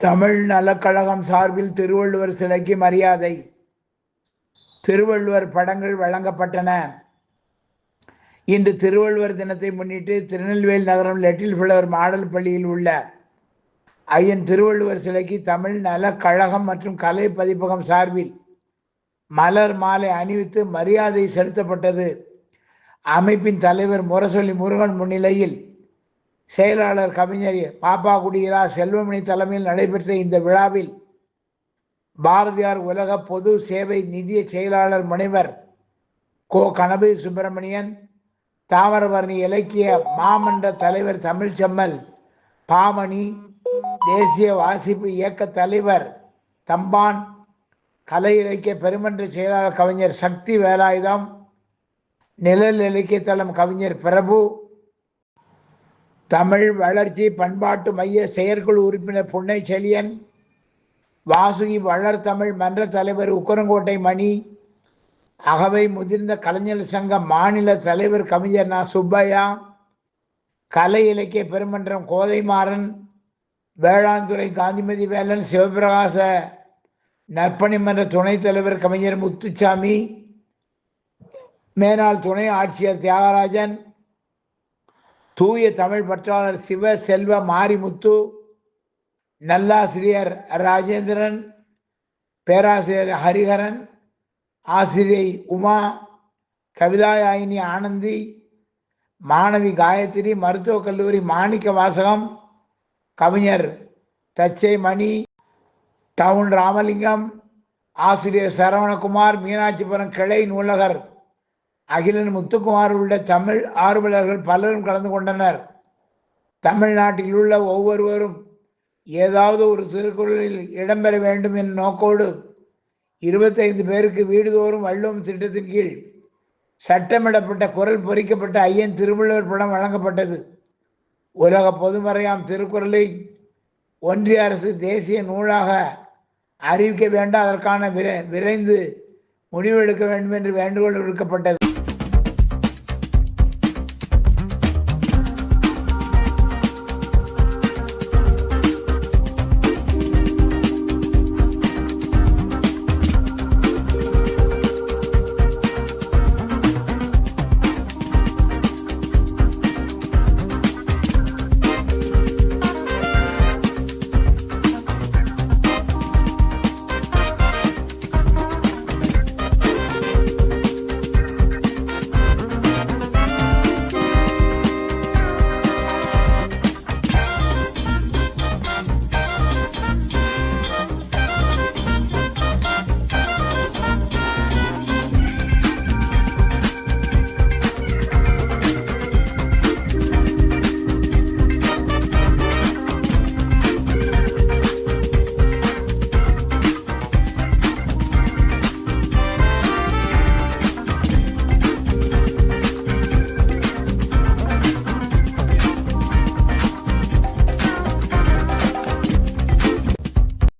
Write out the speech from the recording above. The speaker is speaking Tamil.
தமிழ் நலக்கழகம் சார்பில் திருவள்ளுவர் சிலைக்கு மரியாதை. திருவள்ளுவர் படங்கள் வழங்கப்பட்டன. இன்று திருவள்ளுவர் தினத்தை முன்னிட்டு திருநெல்வேலி நகரம் லெட்டில் ஃபிளவர் மாடல் பள்ளியில் உள்ள ஐயன் திருவள்ளுவர் சிலைக்கு தமிழ் நலக்கழகம் மற்றும் கலை பதிப்பகம் சார்பில் மலர் மாலை அணிவித்து மரியாதை செலுத்தப்பட்டது. அமைப்பின் தலைவர் முரசொலி முருகன் முன்னிலையில் செயலாளர் கவிஞர் பாப்பா குடியிரா செல்வமணி தலைமையில் நடைபெற்ற இந்த விழாவில் பாரதியார் உலக பொது சேவை நிதிய செயலாளர் முனைவர் கோ கணபதி சுப்பிரமணியன் தாமரபரணி இலக்கிய மாமன்ற தலைவர் தமிழ்ச்செம்மல் பாமணி தேசிய வாசிப்பு இயக்க தலைவர் தம்பான் கலை இலக்கிய பெருமன்ற செயலாளர் கவிஞர் சக்தி வேலாயுதம் நிழல் இலக்கிய தளம் கவிஞர் பிரபு தமிழ் வளர்ச்சி பண்பாட்டு மைய செயற்குழு உறுப்பினர் புன்னை செலியன் வாசுகி வளர் தமிழ் மன்ற தலைவர் உக்கரங்கோட்டை மணி அகவை முதிர்ந்த கலைஞர் சங்க மாநில தலைவர் கவிஞர் நா. சுப்பையா கலை இலக்கிய பெருமன்றம் கோதைமாறன் வேளாண்துறை காந்திமதி வேலன் சிவபிரகாச நற்பணி மன்ற துணைத் தலைவர் கவிஞர் முத்துச்சாமி மேனாள் துணை ஆட்சியர் தியாகராஜன் தூய தமிழ் பற்றாளர் சிவ செல்வ மாரிமுத்து நல்லாசிரியர் ராஜேந்திரன் பேராசிரியர் ஹரிஹரன் ஆசிரியை உமா கவிதாயாயினி ஆனந்தி மாணவி காயத்ரி மருத்துவக் கல்லூரி மாணிக்க வாசகம் கவிஞர் தச்சை மணி டவுன் ராமலிங்கம் ஆசிரியர் சரவணகுமார் மீனாட்சிபுரம் கிளை நூலகர். அகிலன் முத்துக்குமார் உள்ள தமிழ் ஆர்வலர்கள் பலரும் கலந்து கொண்டனர். தமிழ்நாட்டில் உள்ள ஒவ்வொருவரும் ஏதாவது ஒரு திருக்குறளில் இடம்பெற வேண்டும் என்ற நோக்கோடு இருபத்தைந்து பேருக்கு வீடுதோறும் வள்ளுவம் திட்டத்தின் கீழ் சட்டமிடப்பட்ட குரல் பொறிக்கப்பட்ட ஐயன் திருவள்ளுவர் படம் வழங்கப்பட்டது. உலக பொதுமறையாம் திருக்குறளை ஒன்றிய அரசு தேசிய நூலாக அறிவிக்க வேண்டாம் அதற்கான விரை விரைந்து முடிவெடுக்க வேண்டும் என்று வேண்டுகோள் விடுக்கப்பட்டது.